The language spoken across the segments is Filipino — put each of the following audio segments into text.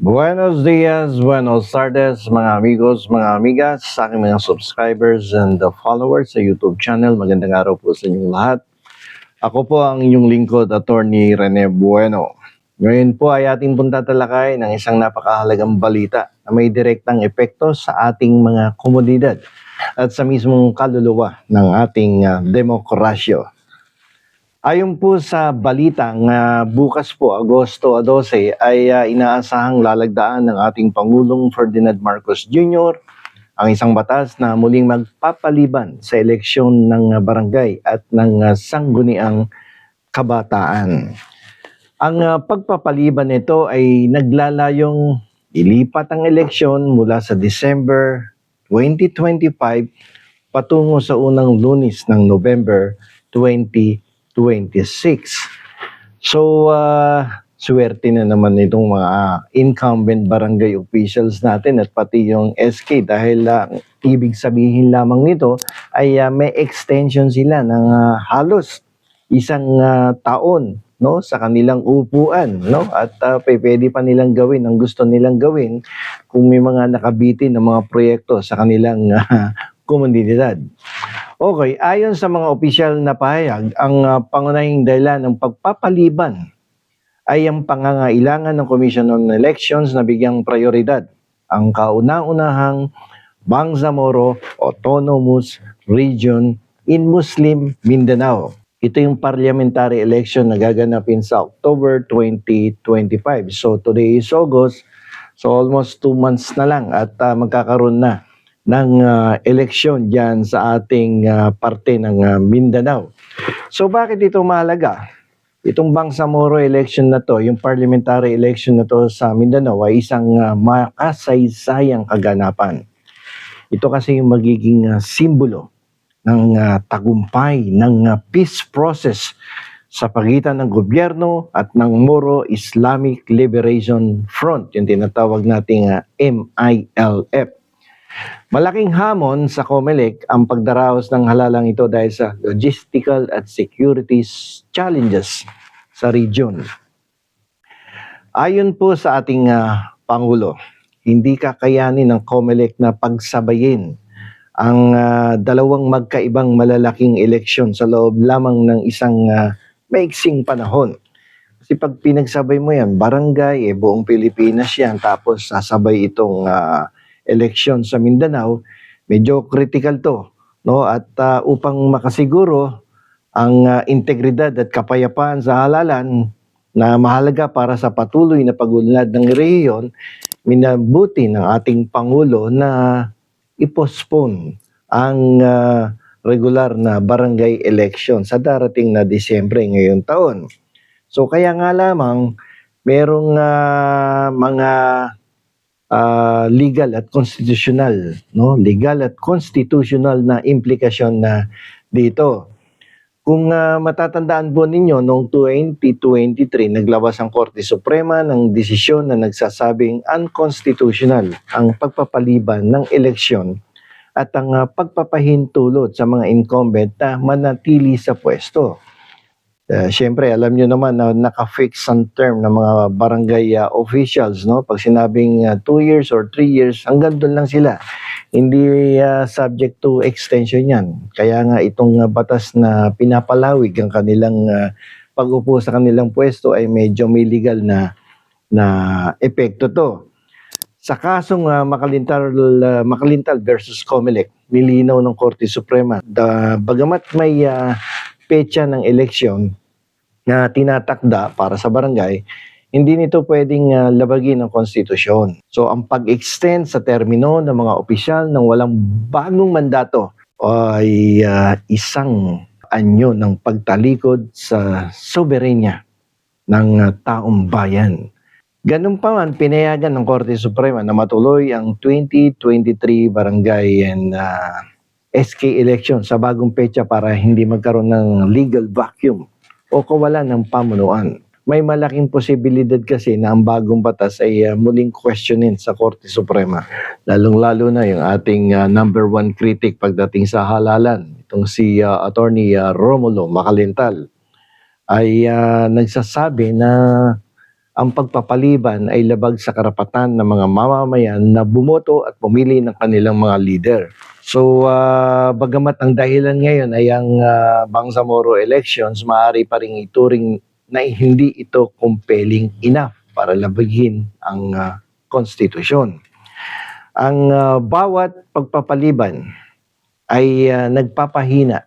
Buenos dias, buenos tardes, mga amigos, mga amigas, sa aking mga subscribers and uh, followers sa YouTube channel. Magandang araw po sa inyong lahat. Ako po ang inyong lingkod, Attorney Rene Bueno. Ngayon po ay ating punta talakay ng isang napakahalagang balita na may direktang epekto sa ating mga komunidad at sa mismong kaluluwa ng ating uh, demokrasyo. Ayon po sa balita nga bukas po, Agosto 12, ay uh, inaasahang lalagdaan ng ating Pangulong Ferdinand Marcos Jr. ang isang batas na muling magpapaliban sa eleksyon ng uh, barangay at ng uh, sangguniang kabataan. Ang uh, pagpapaliban nito ay naglalayong ilipat ang eleksyon mula sa December 2025 patungo sa unang lunis ng November 2025. 26. So, uh, swerte na naman itong mga incumbent barangay officials natin at pati yung SK dahil uh, ibig sabihin lamang nito ay uh, may extension sila ng uh, halos isang uh, taon no sa kanilang upuan no at uh, pwede pa nilang gawin ang gusto nilang gawin kung may mga nakabitin ng mga proyekto sa kanilang uh, komunidad. Okay, ayon sa mga opisyal na pahayag, ang uh, pangunahing dahilan ng pagpapaliban ay ang pangangailangan ng Commission on Elections na bigyang prioridad ang kauna-unahang Bangsamoro Autonomous Region in Muslim Mindanao. Ito yung parliamentary election na gaganapin sa October 2025. So today is August, so almost two months na lang at uh, magkakaroon na ng uh, eleksyon diyan sa ating uh, parte ng uh, Mindanao. So bakit ito mahalaga? Itong Bangsamoro election na to, yung parliamentary election na to sa Mindanao ay isang uh, makasaysayang kaganapan. Ito kasi yung magiging uh, simbolo ng uh, tagumpay ng uh, peace process sa pagitan ng gobyerno at ng Moro Islamic Liberation Front, yung tinatawag nating uh, MILF. Malaking hamon sa COMELEC ang pagdaraos ng halalang ito dahil sa logistical at security challenges sa region. Ayon po sa ating uh, Pangulo, hindi kakayanin ng COMELEC na pagsabayin ang uh, dalawang magkaibang malalaking eleksyon sa loob lamang ng isang uh, maiksing panahon. Kasi pag pinagsabay mo yan, barangay, eh, buong Pilipinas yan, tapos sasabay itong uh, eleksyon sa Mindanao, medyo critical to, no? At uh, upang makasiguro ang uh, integridad at kapayapaan sa halalan na mahalaga para sa patuloy na pag-unlad ng rehiyon, minabuti ng ating Pangulo na i-postpone ang uh, regular na barangay election sa darating na Disyembre ngayong taon. So kaya nga lamang merong uh, mga uh, legal at constitutional, no? Legal at constitutional na implikasyon na dito. Kung uh, matatandaan po ninyo, noong 2023, naglabas ang Korte Suprema ng desisyon na nagsasabing unconstitutional ang pagpapaliban ng eleksyon at ang uh, pagpapahintulot sa mga incumbent na manatili sa pwesto. Uh, Siyempre, alam nyo naman na naka-fix ang term ng mga barangay uh, officials, no? Pag sinabing 2 uh, years or 3 years, hanggang doon lang sila. Hindi uh, subject to extension yan. Kaya nga itong uh, batas na pinapalawig ang kanilang uh, pag-upo sa kanilang pwesto ay medyo may legal na na epekto to. Sa kasong uh, Makalintal, uh, Makalintal versus Comelec, nilinaw ng Korte Suprema, the, bagamat may uh, petsa ng eleksyon, na tinatakda para sa barangay, hindi nito pwedeng uh, labagin ng konstitusyon. So ang pag-extend sa termino ng mga opisyal ng walang bagong mandato ay uh, isang anyo ng pagtalikod sa soberenya ng uh, taong bayan. Ganun pa man, pinayagan ng Korte Suprema na matuloy ang 2023 barangay and uh, SK election sa bagong pecha para hindi magkaroon ng legal vacuum o kawalan ng pamunuan. May malaking posibilidad kasi na ang bagong batas ay uh, muling questionin sa Korte Suprema. Lalong-lalo na yung ating uh, number one critic pagdating sa halalan, itong si uh, Attorney uh, Romulo Makalintal, ay uh, nagsasabi na ang pagpapaliban ay labag sa karapatan ng mga mamamayan na bumoto at pumili ng kanilang mga leader. So, ah, bagamat ang dahilan ngayon ay ang ah, Bangsamoro elections, maaari pa rin ituring na hindi ito compelling enough para labaghin ang ah, konstitusyon. Ang ah, bawat pagpapaliban ay ah, nagpapahina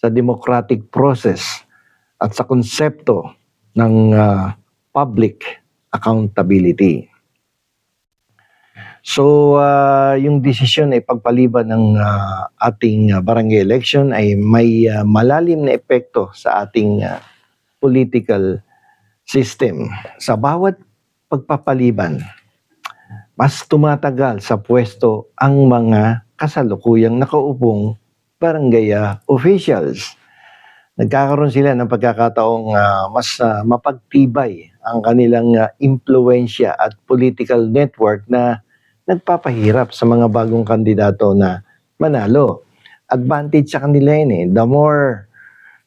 sa democratic process at sa konsepto ng ah, public accountability. So, ah, yung desisyon ay pagpaliban ng ah, ating ah, barangay election ay may ah, malalim na epekto sa ating ah, political system. Sa bawat pagpapaliban, mas tumatagal sa pwesto ang mga kasalukuyang nakaupong barangay officials. Nagkakaroon sila ng pagkakataong ah, mas ah, mapagtibay ang kanilang ah, impluensya at political network na nagpapahirap sa mga bagong kandidato na manalo. Advantage sa kanila yun eh. The more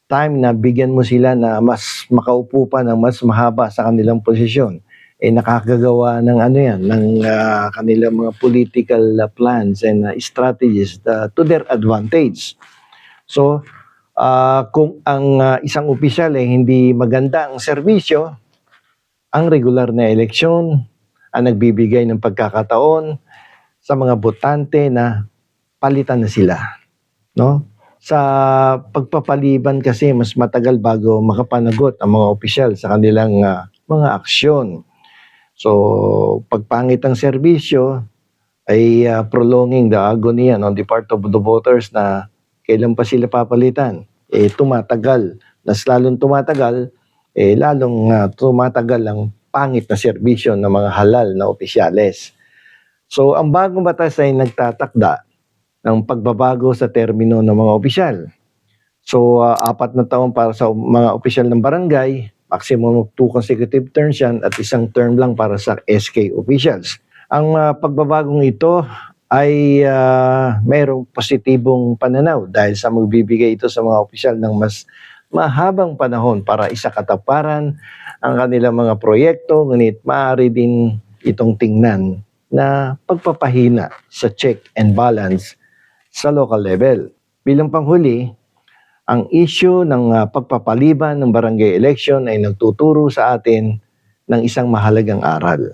time na bigyan mo sila na mas makaupo pa ng mas mahaba sa kanilang posisyon, eh nakakagawa ng ano yan, ng ah, kanilang mga political ah, plans and ah, strategies ah, to their advantage. So, ah, kung ang ah, isang opisyal ay hindi maganda ang serbisyo, ang regular na eleksyon ang nagbibigay ng pagkakataon sa mga botante na palitan na sila. No? Sa pagpapaliban kasi mas matagal bago makapanagot ang mga opisyal sa kanilang ah, mga aksyon. So, pagpangit ang serbisyo ay ah, prolonging the agony on the part of the voters na kailan pa sila papalitan. Eh, tumatagal. Mas lalong tumatagal, eh, lalong ah, tumatagal ang pangit na serbisyo ng mga halal na opisyales. So, ang bagong batas ay nagtatakda ng pagbabago sa termino ng mga opisyal. So, ah, apat na taon para sa mga opisyal ng barangay, maximum of two consecutive terms yan at isang term lang para sa SK officials. Ang ah, pagbabagong ito ay ah, mayroong positibong pananaw dahil sa magbibigay ito sa mga opisyal ng mas mahabang panahon para isakataparan ang kanilang mga proyekto, ngunit maaari din itong tingnan na pagpapahina sa check and balance sa local level. Bilang panghuli, ang issue ng ah, pagpapaliban ng barangay election ay nagtuturo sa atin ng isang mahalagang aral.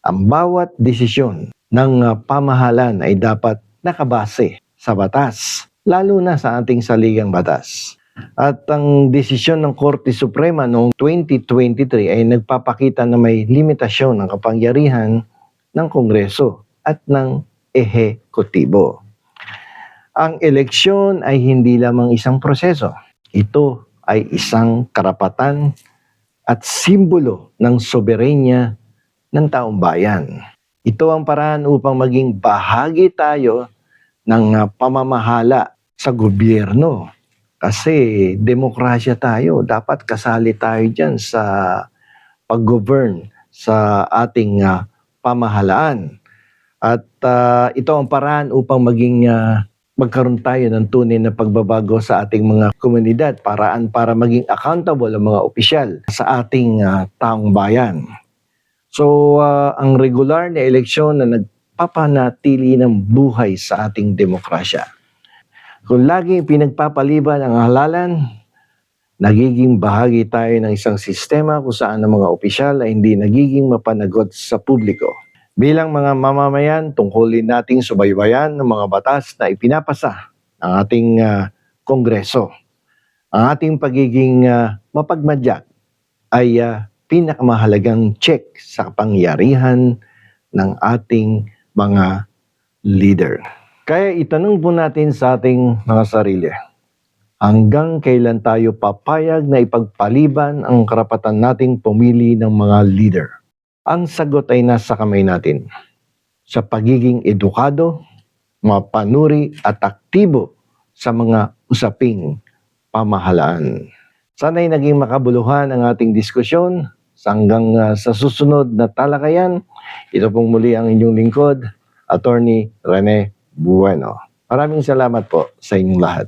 Ang bawat desisyon ng ah, pamahalan ay dapat nakabase sa batas, lalo na sa ating saligang batas. At ang desisyon ng Korte Suprema noong 2023 ay nagpapakita na may limitasyon ng kapangyarihan ng Kongreso at ng ehekutibo. Ang eleksyon ay hindi lamang isang proseso. Ito ay isang karapatan at simbolo ng soberenya ng taong bayan. Ito ang paraan upang maging bahagi tayo ng ah, pamamahala sa gobyerno. Kasi demokrasya tayo, dapat kasali tayo dyan sa pag-govern sa ating ah, pamahalaan. At ah, ito ang paraan upang maging ah, magkaroon tayo ng tunay na pagbabago sa ating mga komunidad, paraan para maging accountable ang mga opisyal sa ating ah, taong bayan. So, ah, ang regular na eleksyon na nagpapanatili ng buhay sa ating demokrasya. Kung laging pinagpapaliban ang halalan, nagiging bahagi tayo ng isang sistema kung saan ang mga opisyal ay hindi nagiging mapanagot sa publiko. Bilang mga mamamayan, tungkulin nating subaybayan ng mga batas na ipinapasa ng ating ah, Kongreso. Ang ating pagiging ah, mapagmadyak ay ah, pinakamahalagang check sa kapangyarihan ng ating mga leader. Kaya itanong po natin sa ating mga sarili, hanggang kailan tayo papayag na ipagpaliban ang karapatan nating pumili ng mga leader? Ang sagot ay nasa kamay natin. Sa pagiging edukado, mapanuri at aktibo sa mga usaping pamahalaan. Sana'y naging makabuluhan ang ating diskusyon hanggang ah, sa susunod na talakayan. Ito pong muli ang inyong lingkod, Attorney Rene Bueno. Maraming salamat po sa inyong lahat.